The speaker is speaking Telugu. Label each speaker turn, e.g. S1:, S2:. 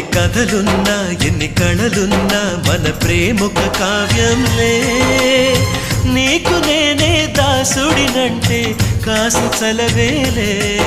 S1: కథలున్నా ఎన్ని కళలున్నా మన ప్రేమొక కావ్యంలే. నీకు నేనే దాసుడినంటే కాసు చలవేలే.